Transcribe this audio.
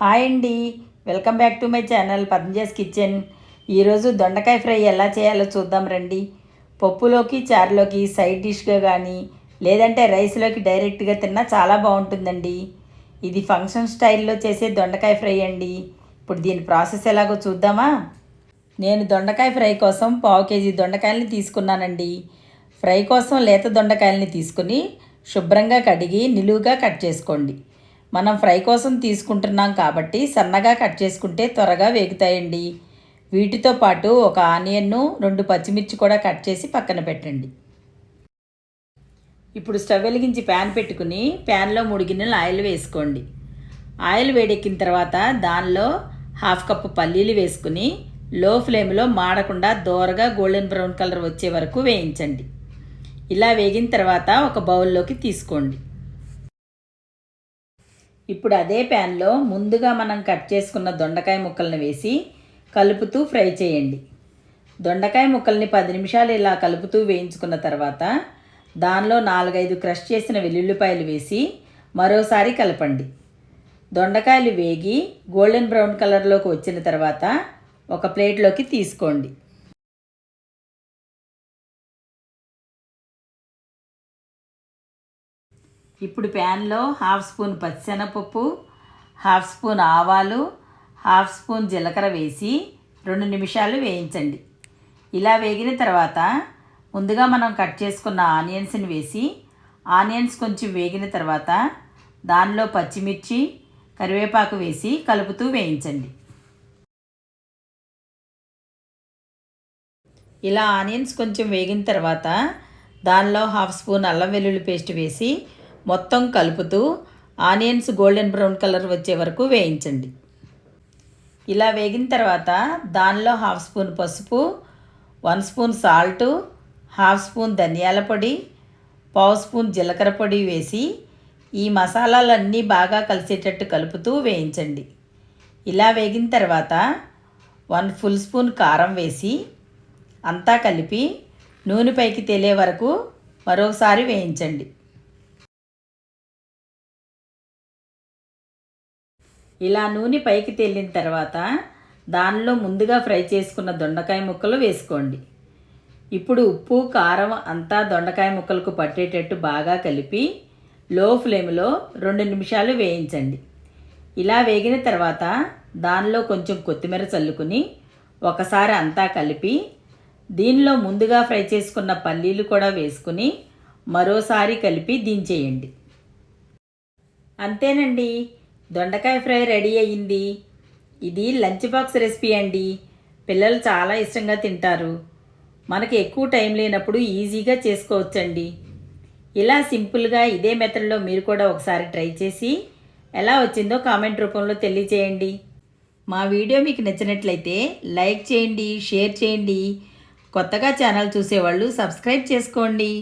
Hi అండి. Welcome back to my channel Padmaja's kitchen. ఈరోజు దొండకాయ ఫ్రై ఎలా చేయాలో చూద్దాం రండి. పప్పులోకి చారులోకి సైడ్ డిష్గా కానీ లేదంటే రైస్లోకి డైరెక్ట్గా తిన్నా చాలా బాగుంటుందండి. ఇది ఫంక్షన్ స్టైల్లో చేసే దొండకాయ ఫ్రై అండి. ఇప్పుడు దీని ప్రాసెస్ ఎలాగో చూద్దామా? నేను దొండకాయ ఫ్రై కోసం పావు కేజీ దొండకాయలని తీసుకున్నానండి. ఫ్రై కోసం లేత దొండకాయల్ని తీసుకుని శుభ్రంగా కడిగి నిలువుగా కట్ చేసుకోండి. మనం ఫ్రై కోసం తీసుకుంటున్నాం కాబట్టి సన్నగా కట్ చేసుకుంటే త్వరగా వేగుతాయండి. వీటితో పాటు ఒక ఆనియన్ను రెండు పచ్చిమిర్చి కూడా కట్ చేసి పక్కన పెట్టండి. ఇప్పుడు స్టవ్ వెలిగించి ప్యాన్ పెట్టుకుని ప్యాన్లో మూడు గిన్నెలు ఆయిల్ వేసుకోండి. ఆయిల్ వేడెక్కిన తర్వాత దానిలో హాఫ్ కప్పు పల్లీలు వేసుకుని లో ఫ్లేమ్లో మాడకుండా దోరగా గోల్డెన్ బ్రౌన్ కలర్ వచ్చే వరకు వేయించండి. ఇలా వేగిన తర్వాత ఒక బౌల్లోకి తీసుకోండి. ఇప్పుడు అదే ప్యాన్లో ముందుగా మనం కట్ చేసుకున్న దొండకాయ ముక్కలను వేసి కలుపుతూ ఫ్రై చేయండి. దొండకాయ ముక్కల్ని పది నిమిషాలు ఇలా కలుపుతూ వేయించుకున్న తర్వాత దానిలో నాలుగైదు క్రష్ చేసిన వెల్లుల్లిపాయలు వేసి మరోసారి కలపండి. దొండకాయలు వేగి గోల్డెన్ బ్రౌన్ కలర్లోకి వచ్చిన తర్వాత ఒక ప్లేట్లోకి తీసుకోండి. ఇప్పుడు ప్యాన్లో హాఫ్ స్పూన్ పచ్చిశనగపప్పు హాఫ్ స్పూన్ ఆవాలు హాఫ్ స్పూన్ జీలకర్ర వేసి రెండు నిమిషాలు వేయించండి. ఇలా వేగిన తర్వాత ముందుగా మనం కట్ చేసుకున్న ఆనియన్స్ని వేసి ఆనియన్స్ కొంచెం వేగిన తర్వాత దానిలో పచ్చిమిర్చి కరివేపాకు వేసి కలుపుతూ వేయించండి. ఇలా ఆనియన్స్ కొంచెం వేగిన తర్వాత దానిలో హాఫ్ స్పూన్ అల్లం వెల్లుల్లి పేస్ట్ వేసి మొత్తం కలుపుతూ ఆనియన్స్ గోల్డెన్ బ్రౌన్ కలర్ వచ్చే వరకు వేయించండి. ఇలా వేగిన తర్వాత దానిలో హాఫ్ స్పూన్ పసుపు one spoon salt half spoon ధనియాల పొడి పావు స్పూన్ జీలకర్ర పొడి వేసి ఈ మసాలాలన్నీ బాగా కలిసేటట్టు కలుపుతూ వేయించండి. ఇలా వేగిన తర్వాత వన్ ఫుల్ స్పూన్ కారం వేసి అంతా కలిపి నూనె పైకి తేలే వరకు మరోసారి వేయించండి. ఇలా నూనె పైకి తేలిన తర్వాత దానిలో ముందుగా ఫ్రై చేసుకున్న దొండకాయ ముక్కలు వేసుకోండి. ఇప్పుడు ఉప్పు కారం అంతా దొండకాయ ముక్కలకు పట్టేటట్టు బాగా కలిపి లో ఫ్లేమ్లో రెండు నిమిషాలు వేయించండి. ఇలా వేగిన తర్వాత దానిలో కొంచెం కొత్తిమీర చల్లుకుని ఒకసారి అంతా కలిపి దీనిలో ముందుగా ఫ్రై చేసుకున్న పల్లీలు కూడా వేసుకుని మరోసారి కలిపి దించేయండి. అంతేనండి. దొండకాయ ఫ్రై రెడీ అయ్యింది. ఇది లంచ్ బాక్స్ రెసిపీ అండి. పిల్లలు చాలా ఇష్టంగా తింటారు. మనకి ఎక్కువ టైం లేనప్పుడు ఈజీగా చేసుకోవచ్చండి. ఇలా సింపుల్గా ఇదే మెథడ్లో మీరు కూడా ఒకసారి ట్రై చేసి ఎలా వచ్చిందో కామెంట్ రూపంలో తెలియచేయండి మా వీడియో మీకు నచ్చినట్లయితే లైక్ చేయండి షేర్ చేయండి. కొత్తగా ఛానల్ చూసేవాళ్ళు సబ్స్క్రైబ్ చేసుకోండి.